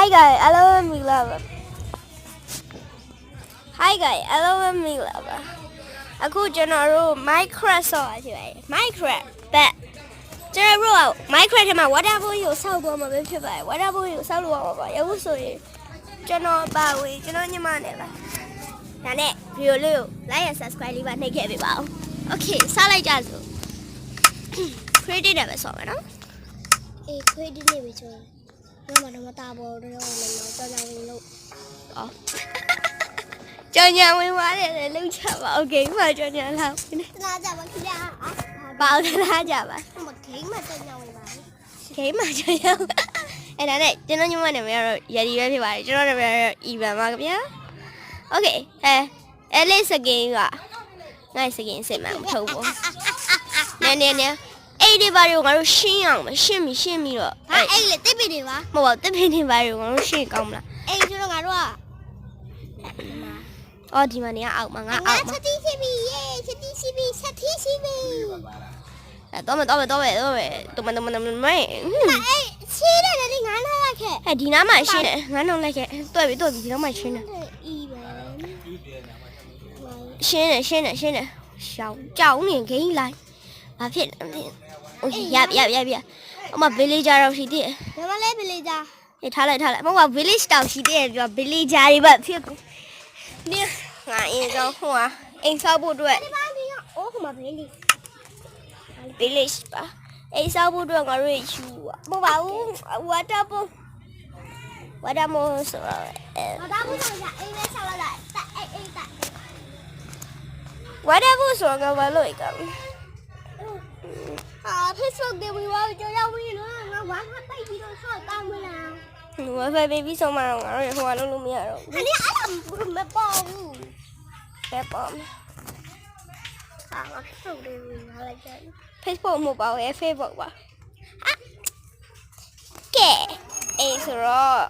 Hi guys အားလုံးပဲမင်္ဂလာပါ Hi guys အားလုံးပဲမင်္ဂလာပါအခုကျွန်တော်တို့ Minecraft ဆော့ရရှိပါတယ် Minecraft but ကျွန်တော်တို့က Minecraft ထဲမှာ water boy ကိုစောက်တော့မှာပဲဖြစ်ပါတယ် water boy ကိုစောက်လို့ရမှာပါရုပ်ဆိုရင်ကျွန်တော်ပါဝင်ကျွန်တော်ညီမနဲ့ပါဒါနဲ့ video လေးကို like and subscribe လေးပါနှိပ်ခဲ့ပေးပါဦး Okay စလိုက်ကြစို့ credit နဲ့ပဲဆော့မယ်နော်အေးခွေးဒီနေ့ပဲချိုး ငါမတော့မတာဘောတော့လည်းတော့ကြောင်ကြောင်ဝင်လို့ 哦，ကြောင်ညာဝင်သွားတယ်လေလှုပ်ချပါโอเคမှကြောင်ညာလာ တလားကြပါခင်ဗျာအာ ပါအောင်လာကြပါ မဂိမ်းမှာကြောင်ကြောင်ဝင်ပါ ခေးမှကြောင်ညာအဲ့ဒါနဲ့ကျွန်တော်ညမနာမည်ကတော့ရည်ရွယ်ဖြစ်ပါတယ်ကျွန်တော်နာမည်ကတော့ Evan ပါခင်ဗျာโอเคအဲအဲလေးစကင်ကငါ့စကင်စင်မှမထုတ်ဘူးနည်းနည်းနည်း အဲ့ဒီဘာတွေကိုငါတို့ရှင်းအောင်မရှင်းပြီရှင်းပြီးတော့ဟာအဲ့လေတိပ္ပိတွေပါမဟုတ်ပါဘူးတစ်ပင်းနေဘာတွေကိုငါတို့ရှင်းကောင်းမလားအေးကျွန်တော်ငါတို့ကအော်ဒီမှာနေအောက်မှာငါငါအောက်မှာချက်တီးရှိပြီယေချက်တီးရှိပြီချက်တီးရှိပြီအဲတော့မတော့မတော့ပဲတော့ပဲတော့မတော့မတော့မမဲအေးချီးတယ်လေငါလာလိုက်ခဲ့哎，ဒီနားမှာရှင်းတယ်ငါနှုံလိုက်ခဲ့တွေ့ပြီတွေ့ပြီဒီနားမှာရှင်းတယ်အီးပဲရှင်းတယ်ရှင်းတယ်ရှင်းတယ်ရှောင်းကြောင်းနေဂိမ်းလိုက် ဘာဖြစ်လဲမသိโอเคရပြီရပြီရပြီအမ villager တော့ရှိသေးတယ် ဘယ်မှာလဲဗလေဂျာ အေးထားလိုက်ထားလိုက်မဟုတ်ပါ village တောင်ရှိသေးတယ်ပြော villager တွေပဲဖြစ်ကုန်ဒီငါအင်းတော့ဟိုဟာအိမ်ဆောက်ဖို့အတွက် ဒီပါဒီကအိုးဟိုမှာဗလေ village ပါအိမ်ဆောက်ဖို့အတွက်ငါတို့ယူမဟုတ်ပါဘူး water pump water pump ဆိုတော့အဲ ငါသားဘူးဆောင်ကြအိမ်လေးဆောက်လိုက်လိုက်တက်အိမ်အိမ်တက် water pump ဆိုတော့ငါဘာလို့လဲကော အာ Facebook တွေဝီဝါကြောင်ရောက်ပြီလို့ငါဝါခတ်ပိုက်ပြီးတော့ဆောက်တောင်းမလား wifi baby ဆုံးမတော့ငါတို့ဟိုကလုံးလို့မရတော့။အဲ့ဒီအဲ့ဒါမပေါ်ဘူးပဲပေါ့။ဟာငါဆုပ်တယ်ငါလိုက်ကြတယ် Facebook မဟုတ်ပါဘူး Facebook ပါကဲအေးဆိုတော့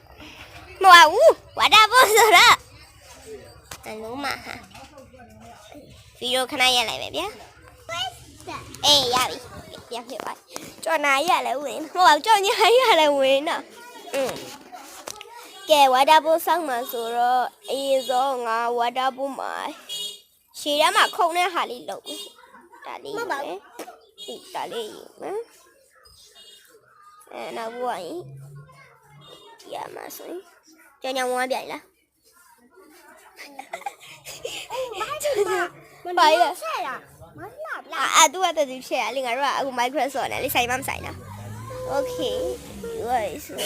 မဟုတ်ဘူးဝါတာဘောဆိုတော့အလုံးမဟာဗီဒီယိုခဏရက်လိုက်ပဲဗျာ။ Facebook အေးရပြီပြန်ဖြစ်ပါကြော်နာရက်လည်းဝင်မဟုတ်ပါဘူးကြော်ညာရက်လည်းဝင်တော့อืมကဲဝါတာဘောစောင်းမှာဆိုတော့အေးစောငါဝါတာဘောမှာရှည်ရမှာခုံတဲ့ဟာလေးလုပ်မယ်ဒါလေးယူမယ်ဒီဒါလေးယူမယ်အဲနောက်ဘဝရင်ဒီရမှာဆိုရင်ကြောင်ကြောင်ဝမ်းပြိုင်လား။အေးမို အာလားအတူအတူဖြစ်ရလေငါတို့ကအခု Microsoft နဲ့လေးဆိုင်မမဆိုင်တာ Okay ဒီဝိုင်းဆို